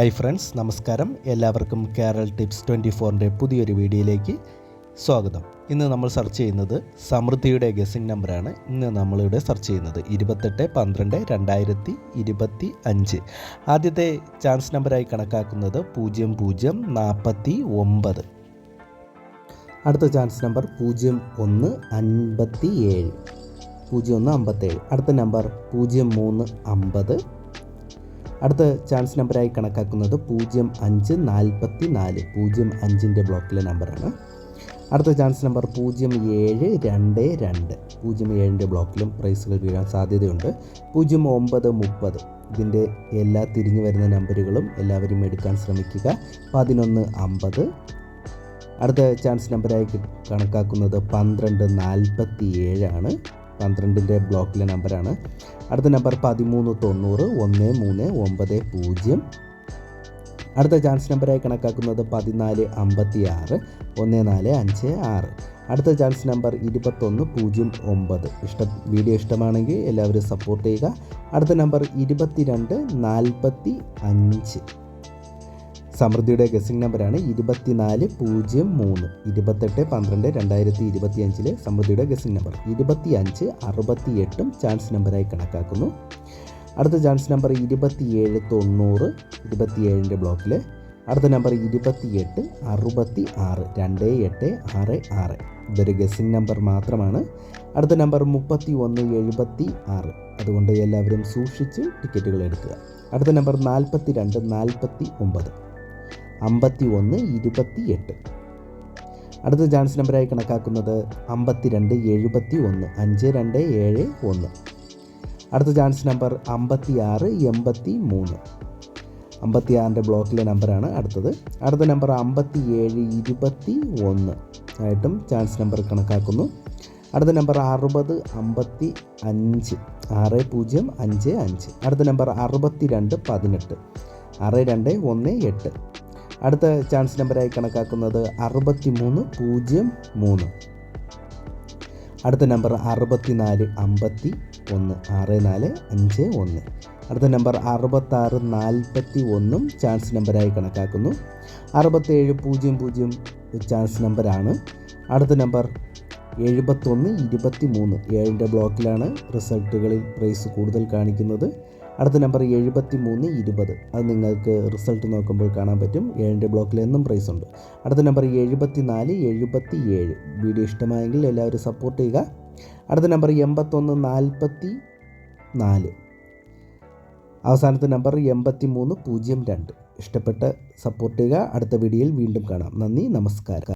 Hi friends നമസ്കാരം. എല്ലാവർക്കും Kerala tips twenty ഫോറിന്റെ പുതിയൊരു വീഡിയോയിലേക്ക് സ്വാഗതം. ഇന്ന് നമ്മൾ സെർച്ച് ചെയ്യുന്നത് സമൃദ്ധിയുടെ ഗസിംഗ് നമ്പറാണ് ഇന്ന് നമ്മളിവിടെ സെർച്ച് ചെയ്യുന്നത് ഇരുപത്തെട്ട് പന്ത്രണ്ട് രണ്ടായിരത്തി ഇരുപത്തി അഞ്ച്. ആദ്യത്തെ ചാൻസ് നമ്പറായി കണക്കാക്കുന്നത് പൂജ്യം പൂജ്യം നാൽപ്പത്തി ഒമ്പത്. അടുത്ത ചാൻസ് നമ്പർ പൂജ്യം ഒന്ന് അൻപത്തി ഏഴ്. പൂജ്യം ഒന്ന് അമ്പത്തേഴ് അടുത്ത നമ്പർ പൂജ്യം മൂന്ന് അമ്പത്. അടുത്ത ചാൻസ് നമ്പറായി കണക്കാക്കുന്നത് പൂജ്യം അഞ്ച് നാൽപ്പത്തി നാല് പൂജ്യം അഞ്ചിന്റെ ബ്ലോക്കിലെ നമ്പറാണ് അടുത്ത ചാൻസ് നമ്പർ പൂജ്യം ഏഴ് രണ്ട് രണ്ട്. പൂജ്യം ഏഴിന്റെ ബ്ലോക്കിലും പ്രൈസുകൾ വീഴാൻ സാധ്യതയുണ്ട്. പൂജ്യം ഒമ്പത് മുപ്പത്. ഇതിന്റെ എല്ലാ തിരിഞ്ഞു വരുന്ന നമ്പറുകളും എല്ലാവരും എടുക്കാൻ ശ്രമിക്കുക. പതിനൊന്ന് അമ്പത്. അടുത്ത ചാൻസ് നമ്പറായി കണക്കാക്കുന്നത് പന്ത്രണ്ട് നാൽപ്പത്തി ഏഴാണ് പന്ത്രണ്ടിന്റെ ബ്ലോക്കിലെ നമ്പറാണ്. അടുത്ത നമ്പർ പതിമൂന്ന് തൊണ്ണൂറ് ഒന്ന് മൂന്ന് ഒമ്പത് പൂജ്യം. അടുത്ത ചാൻസ് നമ്പറായി കണക്കാക്കുന്നത് പതിനാല് അമ്പത്തി ആറ് ഒന്ന് നാല് അഞ്ച് ആറ്. അടുത്ത ചാൻസ് നമ്പർ ഇരുപത്തൊന്ന് പൂജ്യം ഒമ്പത്. ഇഷ്ട വീഡിയോ ഇഷ്ടമാണെങ്കിൽ എല്ലാവരും സപ്പോർട്ട് ചെയ്യുക. അടുത്ത നമ്പർ ഇരുപത്തിരണ്ട് നാൽപ്പത്തി അഞ്ച്. സമൃദ്ധിയുടെ ഗസിംഗ് നമ്പറാണ് ഇരുപത്തിനാല് പൂജ്യം മൂന്ന്. ഇരുപത്തെട്ട് പന്ത്രണ്ട് രണ്ടായിരത്തി ഇരുപത്തി അഞ്ചിലെ സമൃദ്ധിയുടെ ഗസിംഗ് നമ്പർ ഇരുപത്തി അഞ്ച് അറുപത്തി എട്ടും ചാൻസ് നമ്പറായി കണക്കാക്കുന്നു. അടുത്ത ചാൻസ് നമ്പർ ഇരുപത്തിയേഴ് തൊണ്ണൂറ് ഇരുപത്തിയേഴിന്റെ ബ്ലോക്കിൽ അടുത്ത നമ്പർ ഇരുപത്തിയെട്ട് അറുപത്തി ആറ് രണ്ട് എട്ട് ആറ് ആറ്. ഇതൊരു ഗസിംഗ് നമ്പർ മാത്രമാണ്. അടുത്ത നമ്പർ മുപ്പത്തി ഒന്ന് എഴുപത്തി ആറ് അതുകൊണ്ട് എല്ലാവരും സൂക്ഷിച്ച് ടിക്കറ്റുകൾ എടുക്കുക. അടുത്ത നമ്പർ നാൽപ്പത്തി രണ്ട് നാൽപ്പത്തി ഒമ്പത് അമ്പത്തി ഒന്ന് ഇരുപത്തി എട്ട് അടുത്ത ചാൻസ് നമ്പറായി കണക്കാക്കുന്നത് അമ്പത്തി രണ്ട് എഴുപത്തി ഒന്ന് അഞ്ച് രണ്ട് ഏഴ് ഒന്ന്. അടുത്ത ചാൻസ് നമ്പർ അമ്പത്തി ആറ് എൺപത്തി മൂന്ന് അമ്പത്തി ആറിന്റെ ബ്ലോക്കിലെ നമ്പറാണ് അടുത്തത്. അടുത്ത നമ്പർ അമ്പത്തി ഏഴ് ഇരുപത്തി ഒന്ന് ആയിട്ടും ചാൻസ് നമ്പർ കണക്കാക്കുന്നു. അടുത്ത നമ്പർ അറുപത് അമ്പത്തി അഞ്ച് ആറ് പൂജ്യം അഞ്ച് അഞ്ച്. അടുത്ത നമ്പർ അറുപത്തി രണ്ട് പതിനെട്ട് ആറ് രണ്ട് ഒന്ന് എട്ട്. അടുത്ത ചാൻസ് നമ്പറായി കണക്കാക്കുന്നത് അറുപത്തി മൂന്ന് പൂജ്യം മൂന്ന്. അടുത്ത നമ്പർ അറുപത്തി നാല് അമ്പത്തി ഒന്ന് ആറ് നാല് അഞ്ച് ഒന്ന്. അടുത്ത നമ്പർ അറുപത്താറ് നാൽപ്പത്തി ഒന്നും ചാൻസ് നമ്പറായി കണക്കാക്കുന്നു. അറുപത്തേഴ് പൂജ്യം പൂജ്യം ചാൻസ് നമ്പറാണ് അടുത്ത നമ്പർ എഴുപത്തൊന്ന് ഇരുപത്തി മൂന്ന് ഏഴിന്റെ ബ്ലോക്കിലാണ് റിസൾട്ടുകളിൽ പ്രൈസ് കൂടുതൽ കാണിക്കുന്നത്. അടുത്ത നമ്പർ എഴുപത്തി മൂന്ന് ഇരുപത്. അത് നിങ്ങൾക്ക് റിസൾട്ട് നോക്കുമ്പോൾ കാണാൻ പറ്റും. ഏഴിന്റെ ബ്ലോക്കിൽ എന്നും പ്രൈസ് ഉണ്ട്. അടുത്ത നമ്പർ എഴുപത്തി നാല് എഴുപത്തി ഏഴ് വീഡിയോ ഇഷ്ടമായെങ്കിൽ എല്ലാവരും സപ്പോർട്ട് ചെയ്യുക. അടുത്ത നമ്പർ എൺപത്തൊന്ന് നാൽപ്പത്തി നാല് അവസാനത്തെ നമ്പർ എൺപത്തി മൂന്ന് പൂജ്യം രണ്ട്. ഇഷ്ടപ്പെട്ട് സപ്പോർട്ട് ചെയ്യുക. അടുത്ത വീഡിയോയിൽ വീണ്ടും കാണാം. നന്ദി നമസ്കാരം.